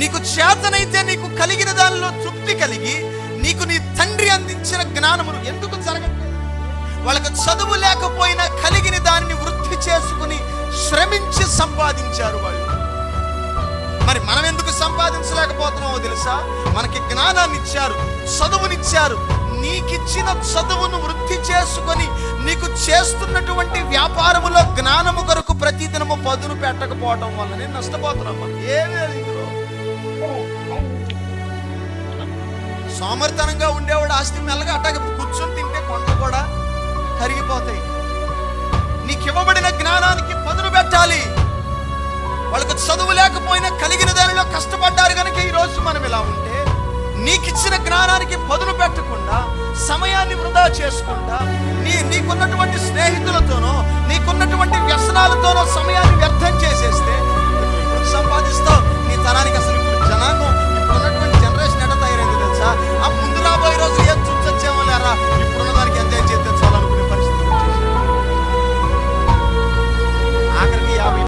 నీకు చేతనైతే నీకు కలిగిన దానిలో తృప్తి కలిగి నీకు నీ తండ్రి అందించిన జ్ఞానమును ఎందుకు జరగట్లేదు? వాళ్ళకి చదువు లేకపోయినా కలిగిన దానిని వృద్ధి చేసుకుని శ్రమించి సంపాదించారు వాళ్ళు. మరి మనం ఎందుకు సంపాదించలేకపోతున్నామో తెలుసా? మనకి జ్ఞానాన్ని ఇచ్చారు చదువునిచ్చారు నీకిచ్చిన చదువును వృద్ధి చేసుకొని నీకు చేస్తున్నటువంటి వ్యాపారములో జ్ఞానము కొరకు ప్రతిదినము పదును పెట్టకపోవడం వల్లనే నష్టపోతున్నాం ఏమీ లేదు సోమరితనంగా ఉండేవాడు ఆస్తి మెల్లగా అట్టాగ కూర్చొని తింటే కొండ కూడా కరిగిపోతాయి. నీకు ఇవ్వబడిన జ్ఞానానికి పదును పెట్టాలి. వాళ్ళకు చదువు లేకపోయినా కలిగిన దానిలో కష్టపడ్డారు కనుక ఈ రోజు మనం ఇలా ఉంటే నీకిచ్చిన జ్ఞానానికి పదును పెట్టకుండా సమయాన్ని వృధా చేసుకుంటా నీ నీకున్నటువంటి స్నేహితులతోనో నీకున్నటువంటి వ్యసనాలతోనో సమయాన్ని